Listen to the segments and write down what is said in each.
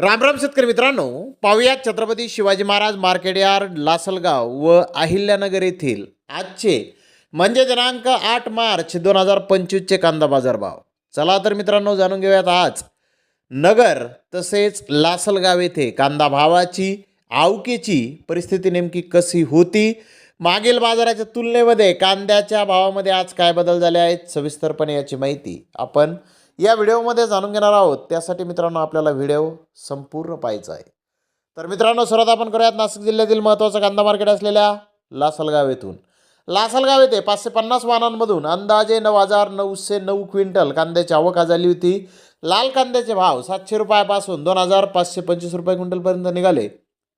रामराम शेतकरी मित्रांनो. पाहुयात छत्रपती शिवाजी महाराज मार्केट यार्ड लासलगाव व अहिल्यानगर येथील आजचे म्हणजे दिनांक आठ मार्च दोन हजार पंचवीसचे कांदा बाजार भाव चला तर मित्रांनो जाणून घेऊयात आज. नगर तसेच लासलगाव येथे कांदा भावाची आवकेची परिस्थिती नेमकी कशी होती? मागील बाजाराच्या तुलनेमध्ये कांद्याच्या भावामध्ये आज काय बदल झाले आहेत? सविस्तरपणे याची माहिती आपण या व्हिडिओमध्ये जाणून घेणार आहोत. त्यासाठी मित्रांनो आपल्याला व्हिडिओ संपूर्ण पाहायचा आहे. तर मित्रांनो सुरुवात आपण करूयात. नाशिक जिल्ह्यातील महत्त्वाचं कांदा मार्केट असलेल्या लासलगाव येथून. लासलगाव येथे पाचशे पन्नास वाहनांमधून अंदाजे नऊ हजार नऊशे नऊ क्विंटल कांद्याची आवक आज झाली होती. लाल कांद्याचे भाव सातशे रुपयापासून दोन हजार पाचशे पंचवीस रुपये क्विंटलपर्यंत निघाले.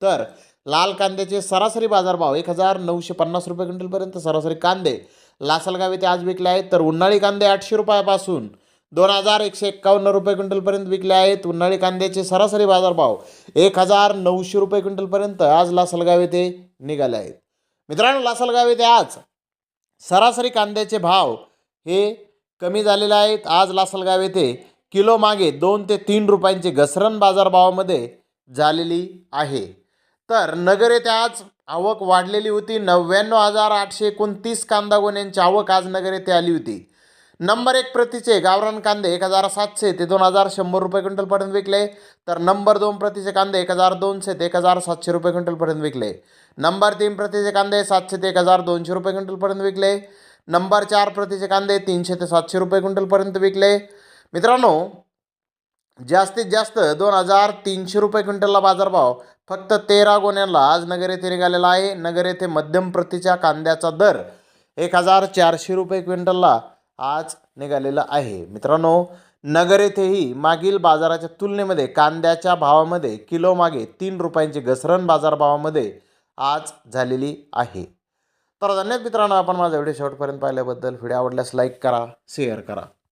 तर लाल कांद्याचे सरासरी बाजारभाव एक हजार नऊशे पन्नास रुपये क्विंटलपर्यंत सरासरी कांदे लासलगाव येथे आज विकले आहेत. तर उन्हाळी कांदे आठशे रुपयापासून दोन हजार एकशे एक्कावन्न रुपये क्विंटलपर्यंत विकले आहेत. उन्हाळी कांद्याचे सरासरी बाजारभाव एक हजार नऊशे रुपये क्विंटलपर्यंत आज लासलगाव येथे निघाले आहेत. मित्रांनो लासलगाव येथे आज सरासरी कांद्याचे भाव हे कमी झालेले आहेत. आज लासलगाव येथे किलो मागे दोन ते तीन रुपयांची घसरण बाजारभावामध्ये झालेली आहे. तर नगर येथे आज आवक वाढलेली होती. नव्याण्णव हजार आठशे एकोणतीस कांदा गोण्यांची आवक आज नगर येथे आली होती. नंबर एक प्रतीचे गावरान कांदे एक हजार सातशे ते दोन हजार शंभर रुपये क्विंटलपर्यंत विकले. तर नंबर दोन प्रतीचे कांदे एक हजार दोनशे ते एक हजार सातशे रुपये क्विंटलपर्यंत विकले. नंबर तीन प्रतीचे कांदे सातशे ते एक हजार दोनशे रुपये क्विंटलपर्यंत विकले. नंबर चार प्रतीचे कांदे तीनशे ते सातशे रुपये क्विंटलपर्यंत विकले. मित्रांनो जास्तीत जास्त दोन हजार तीनशे रुपये क्विंटलला बाजारभाव फक्त तेरा गोण्यांना आज नगर येथे निघालेला आहे. नगर येथे मध्यम प्रतीच्या कांद्याचा दर एक हजार चारशे रुपये क्विंटलला आज निघालेला आहे. मित्रांनो नगर येथेही मागील बाजाराच्या तुलनेमध्ये कांद्याच्या भावामध्ये किलो मागे तीन रुपयांची घसरण बाजारभावामध्ये आज झालेली आहे. तर धन्यवाद मित्रांनो आपण माझा व्हिडिओ शेवटपर्यंत पाहिल्याबद्दल. व्हिडिओ आवडल्यास लाईक करा शेअर करा.